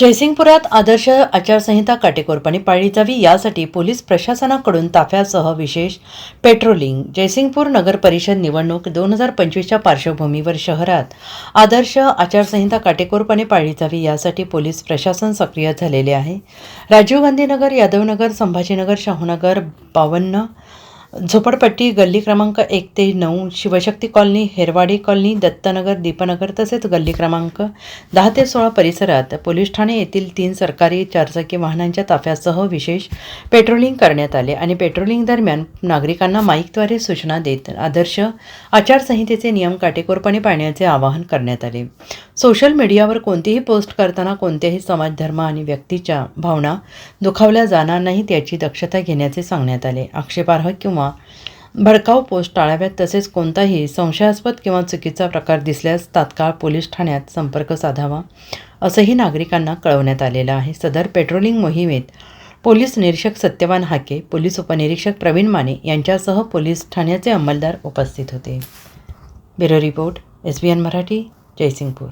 जयसिंगपुरात आदर्श आचारसंहिता काटेकोरपणे पाळली जावी यासाठी पोलीस प्रशासनाकडून ताफ्यासह विशेष पेट्रोलिंग जयसिंगपूर नगर परिषद निवडणूक दोन हजार पंचवीसच्या पार्श्वभूमीवर शहरात आदर्श आचारसंहिता काटेकोरपणे पाळली जावी यासाठी पोलीस प्रशासन सक्रिय झालेले आहे. राजीव गांधीनगर यादवनगर संभाजीनगर शाहूनगर बावन्न झोपडपट्टी गल्ली क्रमांक एक ते नऊ शिवशक्ती कॉलनी हेरवाडी कॉलनी दत्तनगर दीपनगर तसेच गल्ली क्रमांक दहा ते सोळा परिसरात पोलीस ठाणे येथील तीन सरकारी चारचाकी वाहनांच्या ताफ्यासह विशेष पेट्रोलिंग करण्यात आले आणि पेट्रोलिंग दरम्यान नागरिकांना माईकद्वारे सूचना देत आदर्श आचारसंहितेचे नियम काटेकोरपणे पाळण्याचे आवाहन करण्यात आले. सोशल मीडियावर कोणतीही पोस्ट करताना कोणत्याही समाजधर्म आणि व्यक्तीच्या भावना दुखावल्या जाणार नाहीत याची दक्षता घेण्याचे सांगण्यात आले. आक्षेपार्ह किंवा भडकाऊ पोस्ट टाळाव्यात तसेच कोणताही संशयास्पद किंवा चुकीचा प्रकार दिसल्यास तात्काळ पोलीस ठाण्यात संपर्क साधावा असंही नागरिकांना कळवण्यात आलेलं आहे. सदर पेट्रोलिंग मोहिमेत पोलीस निरीक्षक सत्यवान हाके पोलीस उपनिरीक्षक प्रवीण माने यांच्यासह पोलीस ठाण्याचे अंमलदार उपस्थित होते. Bureau report S B N Marathi Jaysingpur.